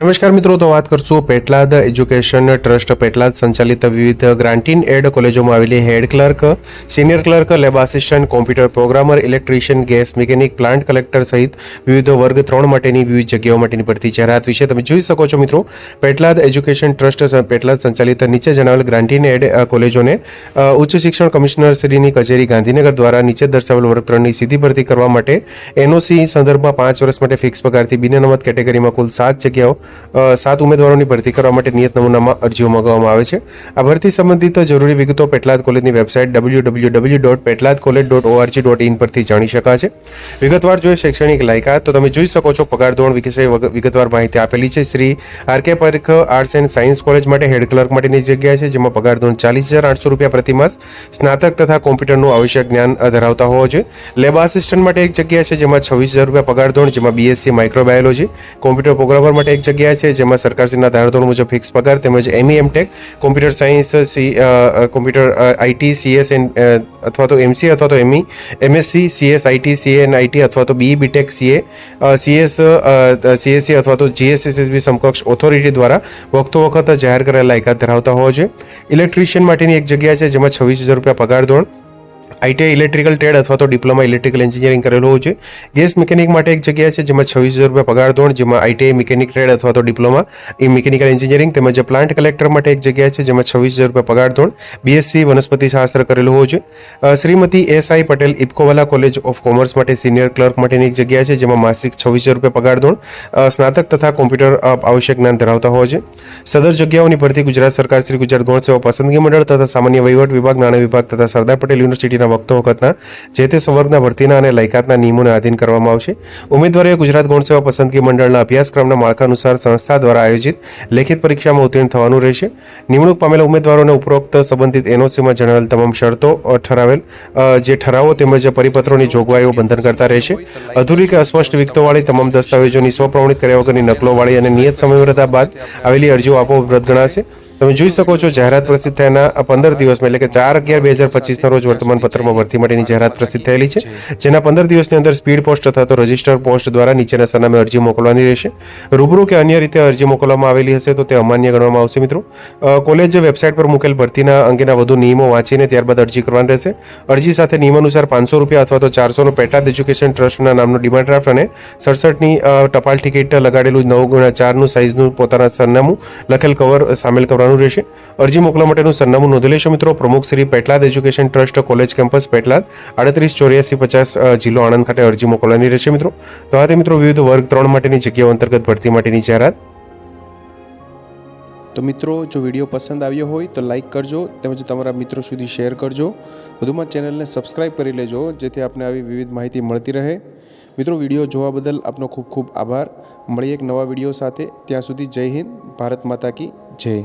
નમસ્કાર મિત્રો, તો વાત કરશું પેટલાદ એજ્યુકેશન ટ્રસ્ટ પેટલાદ સંચાલિત વિવિધ ગ્રાન્ટીન એડ કોલેજોમાં આવેલી head clerk, senior clerk, lab assistant, computer programmer, electrician, gas mechanic, plant collector સહિત વિવિધ વર્ગ ત્રણ માટેની વિવિધ જગ્યાઓ માટેની ભરતી જાહેરાત વિશે તમે જોઈ શકો છો મિત્રો. પેટલાદ એજ્યુકેશન ટ્રસ્ટ પેટલાદ સંચાલિત નીચે જણાવેલ ગ્રાન્ટીન એડ કોલેજોને ઉચ્ચ શિક્ષણ કમિશનર શ્રીની કચેરી ગાંધીનગર દ્વારા નીચે દર્શાવેલ વર્ગ ત્રણની સીધી ભરતી કરવા માટે એનઓસી સંદર્ભમાં પાંચ વર્ષ માટે ફિક્સ પગારથી બિન અનામત કેટેગરીમાં કુલ સાત જગ્યાઓ સાત ઉમેદવારોની ભરતી કરવા માટે નિયત નમૂનામાં અરજીઓ મંગાવવામાં આવે છે. આ ભરતી સંબંધિત જરૂરી વિગતો પેટલાદ કોલેજની website W W W dot Petlad college dot ORG dot in પરથી જાણી શકાશે વિગતવાર જોઈએ શૈક્ષણિક લાયકાત. તો તમે જોઈ શકો છો, પગાર ધોરણ વિશે વિગતવાર માહિતી આપેલી છે. Shri R K Parakh arts and science college માટે હેડ ક્લર્ક માટેની જગ્યા છે, જેમાં પગાર ધોરણ ચાલીસ હજાર આઠસો રૂપિયા પ્રતિમાસ સ્નાતક તથા કોમ્પ્યુટરનું આવશ્યક જ્ઞાન ધરાવતા હોવો જોઈએ. લેબ આસિસ્ટન્ટ માટે એક જગ્યા છે, જેમાં છવ્વીસ હજાર રૂપિયા પગાર ધોરણ, જેમાં બીએસસી માઇક્રોબાયોલોજી કોમ્પ્યુટર પ્રોગ્રામર માટે એક જગ્યા છે જેમાં સરકારશ્રીના ધારાધોરણ મુજબ ફિક્સ પગાર તેમજ ME MTech computer science C uh, uh, computer IT CS and અથવા તો એમસી અથવા તો ME MSc CS IT CA and IT અથવા તો BE BTech CA CS CSC અથવા તો જીએસએસએસબી સમકક્ષ ઓથોરિટી દ્વારા વખતો વખત જાહેર કરેલા લાયકાત ધરાવતા હોવો જોઈએ. ઇલેક્ટ્રિશિયન માટેની એક જગ્યા છે જેમાં છવ્વીસ હજાર રૂપિયા પગાર ધોરણ આઈટીઆઈ ઇલેક્ટ્રિકલ ટ્રેડ અથવા તો ડિપ્લોમા ઇલેક્ટ્રિકલ એન્જિનિયરિંગ કરેલું હોવું જોઈએ ગેસ મિકેનિક માટે એક જગ્યા છે જેમાં છવ્વીસ હજાર રૂપિયા પગાર ધોરણ જેમાં આઈટીઆઈ મિકેનિક ટ્રેડ અથવા તો ડિપ્લોમા એ મિકેનિકલ એન્જિનિયરિંગ તેમજ પ્લાન્ટ કલેક્ટર માટે એક જગ્યા છે જેમાં છવ્વીસ હજાર રૂપિયા પગાર ધોરણ બીએસસી વનસ્પતિ શાસ્ત્ર કરેલું હોવું જોઈએ અ, Shrimati S I Patel Ifcowala college of commerce માટે સિનિયર ક્લર્ક માટેની એક જગ્યા છે જેમાં માસિક છવ્વીસ હજાર રૂપિયા પગાર ધોરણ અ, સ્નાતક તથા કોમ્પ્યુટર અ, આવશ્યક જ્ઞાન ધરાવતા હોવા જોઈએ સદર જગ્યાઓની ભરતી ગુજરાત સરકાર શ્રી ગુજરાત ગૌણ સેવા પસંદગી મંડળ તથા સામાન્ય વહીવટ વિભાગ નાણાં વિભાગ તથા સરદાર પટેલ યુનિવર્સિટીના વખતો વખતના જે તે સંવર્ગના ભરતીના અને લાયકાતના નિયમોને આધીન કરવામાં આવશે. ઉમેદવારોએ ગુજરાત ગૌણ સેવા પસંદગી મંડળના અભ્યાસક્રમના માળખા અનુસાર સંસ્થા દ્વારા આયોજિત લેખિત પરીક્ષામાં ઉત્તીર્ણ થવાનું રહેશે. નિમણૂક પામેલા ઉમેદવારોને ઉપરોક્ત સંબંધિત એનઓસીમાં જણાવેલ તમામ શરતો ઠરાવેલ જે ઠરાવો તેમજ પરિપત્રોની જોગવાઈઓ બંધન કરતા રહેશે. અધૂરી કે અસ્પષ્ટ વિગતોવાળી તમામ દસ્તાવેજોની સ્વપ્રમાણિત કર્યા વગરની નકલોવાળી અને નિયત સમયવ્રતા બાદ આવેલી અરજીઓ આપો રદ ગણાશે. તમે જોઈ શકો છો જાહેરાત પ્રસિદ્ધ થયાના આ પંદર દિવસમાં એટલે કે ચાર અગિયાર બે હજાર પચીસના રોજ વર્તમાન પત્રમાં ભરતી માટેની જાહેરાત પ્રસિદ્ધ થયેલી છે. જેના પંદર દિવસની અંદર સ્પીડ પોસ્ટ અથવા તો રજિસ્ટર પોસ્ટ દ્વારા નીચેના સરનામે અરજી મોકલવાની રહેશે. રૂબરૂ કે અન્ય રીતે અરજી મોકલવામાં આવેલી હશે તો તે અમાન્ય ગણવામાં આવશે મિત્રો. કોલેજ વેબસાઇટ પર મૂકેલ ભરતીના અંગેના વધુ નિયમો વાંચીને ત્યારબાદ અરજી કરવાની રહેશે. અરજી સાથે નિયમ અનુસાર પાંચસો રૂપિયા અથવા તો ચારસોનો પેટાદ એજ્યુકેશન ટ્રસ્ટના નામનો ડિમાન્ડ ડ્રાફ્ટ અને સડસઠની ટપાલ ટિકિટ લગાડેલું નવ ગુણ્યા ચારનું સાઇઝનું પોતાના સરનામું લખેલ કવર સામેલ કરવાનું રહેશે. અરજી મોકલવા માટેનું સરનામું નોંધી લેશો મિત્રો. પ્રમુખ Shri Petlad education trust college campus Petlad, આડત્રીસ ચોર્યાસી પચાસ જિલ્લો આણંદ ખાતે અરજી મોકલવાની રહેશે મિત્રો. તો આ મિત્રો વિવિધ વર્ગ ત્રણ માટેની જગ્યાઓ અંતર્ગત ભરતી માટેની જાહેરાત. તો મિત્રો, જો વીડિયો પસંદ આવ્યો હોય તો લાઇક કરજો તેમજ તમારા મિત્રો સુધી શેર કરજો. વધુમાં ચેનલને સબસ્ક્રાઇબ કરી લેજો જેથી આપને આવી વિવિધ માહિતી મળતી રહે. મિત્રો, વીડિયો જોવા બદલ આપનો ખૂબ ખૂબ આભાર. મળીએ એક નવા વીડિયો સાથે. ત્યાં સુધી જય હિન્દ, ભારત માતા કી જય.